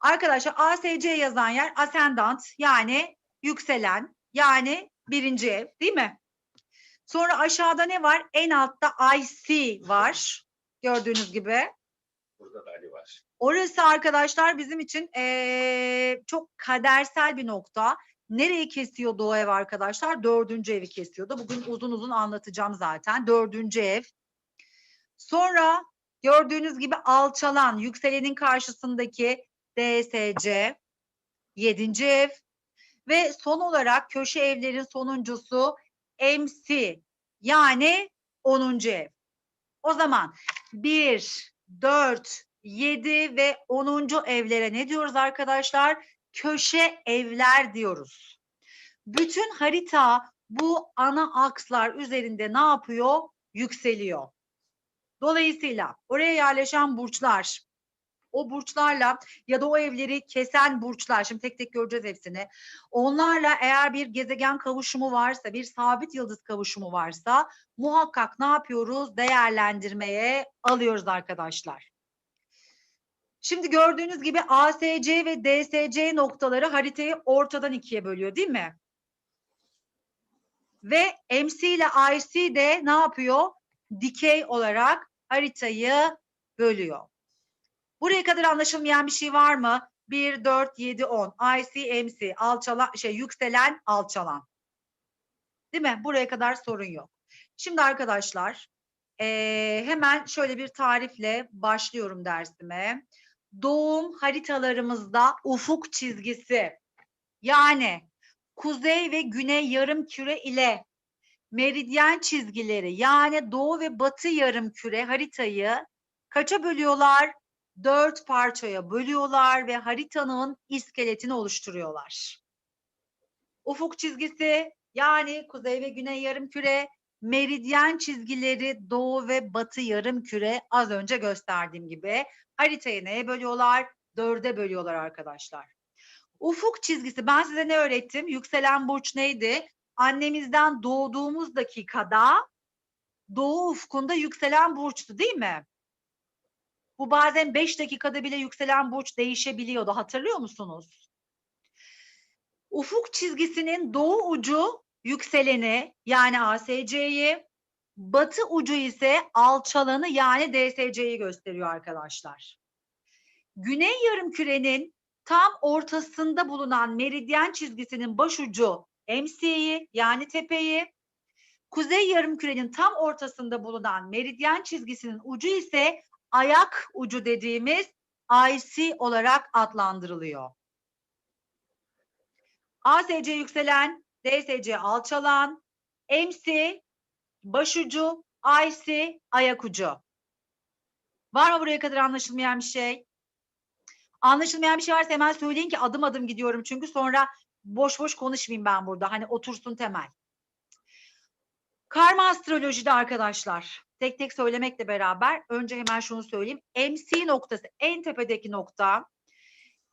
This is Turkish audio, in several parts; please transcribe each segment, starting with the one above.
Arkadaşlar ASC yazan yer ascendant yani yükselen yani birinci ev değil mi? Sonra aşağıda ne var? En altta IC var. Gördüğünüz gibi. Burada da Ali var. Orası arkadaşlar bizim için eee, çok kadersel bir nokta. Nereyi kesiyor Doğu ev arkadaşlar? Dördüncü evi kesiyordu. Bugün uzun uzun anlatacağım zaten. Dördüncü ev. Sonra gördüğünüz gibi alçalan yükselenin karşısındaki DSC. Yedinci ev. Ve son olarak köşe evlerin sonuncusu MC yani 10. ev. O zaman 1, 4, 7 ve 10. evlere ne diyoruz arkadaşlar? Köşe evler diyoruz. Bütün harita bu ana akslar üzerinde ne yapıyor? Yükseliyor. Dolayısıyla oraya yerleşen burçlar, o burçlarla ya da o evleri kesen burçlar, şimdi tek tek göreceğiz hepsini. Onlarla eğer bir gezegen kavuşumu varsa, bir sabit yıldız kavuşumu varsa muhakkak ne yapıyoruz? Değerlendirmeye alıyoruz arkadaşlar. Şimdi gördüğünüz gibi ASC ve DSC noktaları haritayı ortadan ikiye bölüyor değil mi? Ve MC ile IC de ne yapıyor? Dikey olarak haritayı bölüyor. Buraya kadar anlaşılmayan bir şey var mı? 1, 4, 7, 10. IC, MC, alçalan, şey yükselen, alçalan. Değil mi? Buraya kadar sorun yok. Şimdi arkadaşlar eee, hemen şöyle bir tarifle başlıyorum dersime. Doğum haritalarımızda ufuk çizgisi yani kuzey ve güney yarım küre ile meridyen çizgileri yani doğu ve batı yarım küre haritayı kaça bölüyorlar? Dört parçaya bölüyorlar ve haritanın iskeletini oluşturuyorlar. Ufuk çizgisi yani kuzey ve güney yarım küre, meridyen çizgileri doğu ve batı yarım küre az önce gösterdiğim gibi haritayı neye bölüyorlar? Dörde bölüyorlar arkadaşlar. Ufuk çizgisi ben size ne öğrettim? Yükselen burç neydi? Annemizden doğduğumuz dakikada doğu ufkunda yükselen burçtu değil mi? Bu bazen 5 dakikada bile yükselen burç değişebiliyordu. Hatırlıyor musunuz? Ufuk çizgisinin doğu ucu yükseleni yani ASC'yi, batı ucu ise alçalanı yani DSC'yi gösteriyor arkadaşlar. Güney yarımkürenin tam ortasında bulunan meridyen çizgisinin başucu MC'yi yani tepeyi, kuzey yarımkürenin tam ortasında bulunan meridyen çizgisinin ucu ise ayak ucu dediğimiz IC olarak adlandırılıyor. ASC yükselen, DSC alçalan, MC başucu, IC ayak ucu. Var mı buraya kadar anlaşılmayan bir şey? Anlaşılmayan bir şey varsa hemen söyleyin ki adım adım gidiyorum çünkü sonra boş boş konuşmayayım ben burada. Hani otursun temel. Karma astrolojide arkadaşlar tek tek söylemekle beraber önce hemen şunu söyleyeyim. MC noktası en tepedeki nokta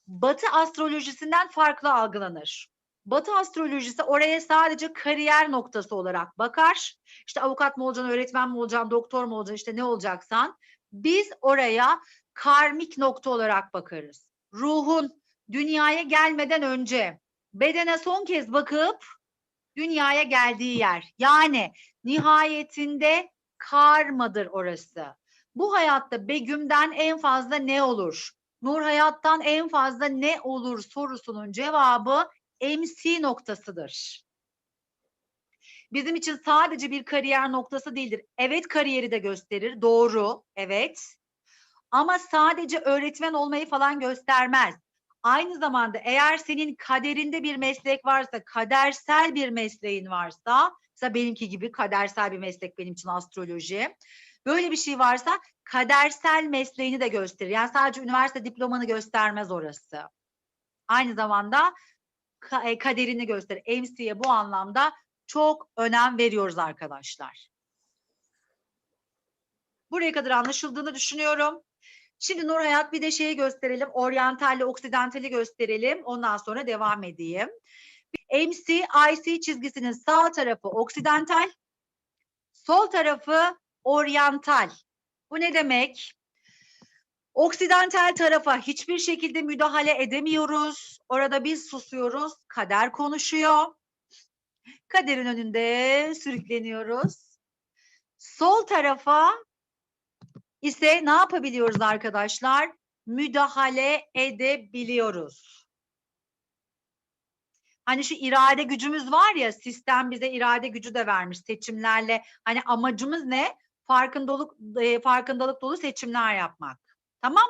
Batı astrolojisinden farklı algılanır. Batı astrolojisi oraya sadece kariyer noktası olarak bakar. İşte avukat mı olacaksın, öğretmen mi olacaksın, doktor mu olacaksın, işte ne olacaksan. Biz oraya karmik nokta olarak bakarız. Ruhun dünyaya gelmeden önce bedene son kez bakıp dünyaya geldiği yer. Yani nihayetinde karmadır orası. Bu hayatta Begüm'den en fazla ne olur? Nur hayattan en fazla ne olur sorusunun cevabı MC noktasıdır. Bizim için sadece bir kariyer noktası değildir. Evet kariyeri de gösterir. Doğru. Evet. Ama sadece öğretmen olmayı falan göstermez. Aynı zamanda eğer senin kaderinde bir meslek varsa, kadersel bir mesleğin varsa, mesela benimki gibi kadersel bir meslek benim için astroloji. Böyle bir şey varsa kadersel mesleğini de gösterir. Yani sadece üniversite diplomanı göstermez orası. Aynı zamanda e, kaderini gösterir. MC'ye bu anlamda çok önem veriyoruz arkadaşlar. Buraya kadar anlaşıldığını düşünüyorum. Şimdi Nur Hayat bir de şeyi gösterelim. Oryantalli, oksidantali gösterelim. Ondan sonra devam edeyim. MC, IC çizgisinin sağ tarafı oksidental, sol tarafı oryantal. Bu ne demek? Oksidantal tarafa hiçbir şekilde müdahale edemiyoruz. Orada biz susuyoruz. Kader konuşuyor. Kaderin önünde sürükleniyoruz. Sol tarafa ise ne yapabiliyoruz arkadaşlar? Müdahale edebiliyoruz. Hani şu irade gücümüz var ya sistem bize irade gücü de vermiş seçimlerle. Hani amacımız ne? Farkındalık e, farkındalık dolu seçimler yapmak. Tamam?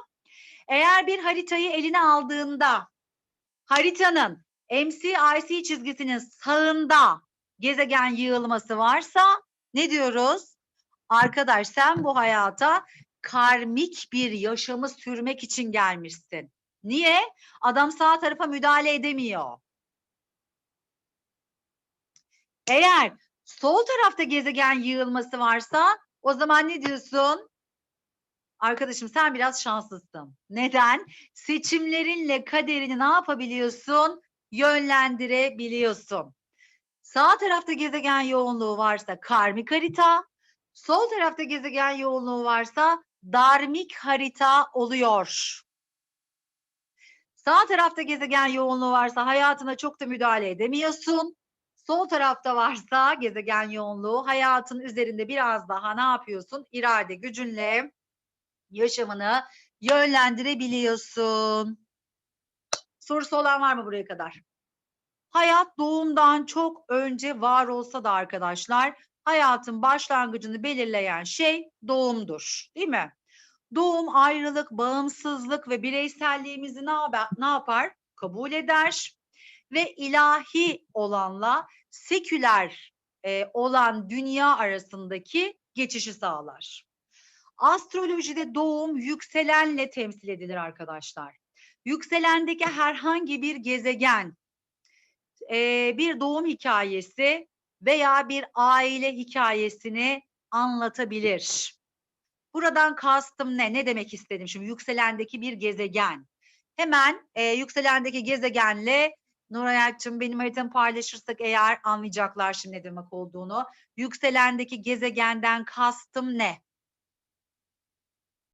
Eğer bir haritayı eline aldığında haritanın MCIC çizgisinin sağında gezegen yığılması varsa ne diyoruz? Arkadaş sen bu hayata karmik bir yaşamı sürmek için gelmişsin. Niye? Adam sağ tarafa müdahale edemiyor. Eğer sol tarafta gezegen yığılması varsa o zaman ne diyorsun? Arkadaşım sen biraz şanslısın. Neden? Seçimlerinle kaderini ne yapabiliyorsun? Yönlendirebiliyorsun. Sağ tarafta gezegen yoğunluğu varsa karmik harita, sol tarafta gezegen yoğunluğu varsa darmik harita oluyor. Sağ tarafta gezegen yoğunluğu varsa hayatına çok da müdahale edemiyorsun. Sol tarafta varsa gezegen yoğunluğu hayatın üzerinde biraz daha ne yapıyorsun? İrade gücünle yaşamını yönlendirebiliyorsun. Sorusu olan var mı buraya kadar? Hayat doğumdan çok önce var olsa da arkadaşlar hayatın başlangıcını belirleyen şey doğumdur. Değil mi? Doğum ayrılık, bağımsızlık ve bireyselliğimizi ne, ne yapar? Kabul eder ve ilahi olanla seküler e, olan dünya arasındaki geçişi sağlar. Astrolojide doğum yükselenle temsil edilir arkadaşlar. Yükselendeki herhangi bir gezegen e, bir doğum hikayesi veya bir aile hikayesini anlatabilir. Buradan kastım ne? Ne demek istedim şimdi? Yükselendeki bir gezegen. Hemen e, yükselendeki gezegenle Nurayat'cığım benim haritamı paylaşırsak eğer anlayacaklar şimdi ne demek olduğunu. Yükselendeki gezegenden kastım ne?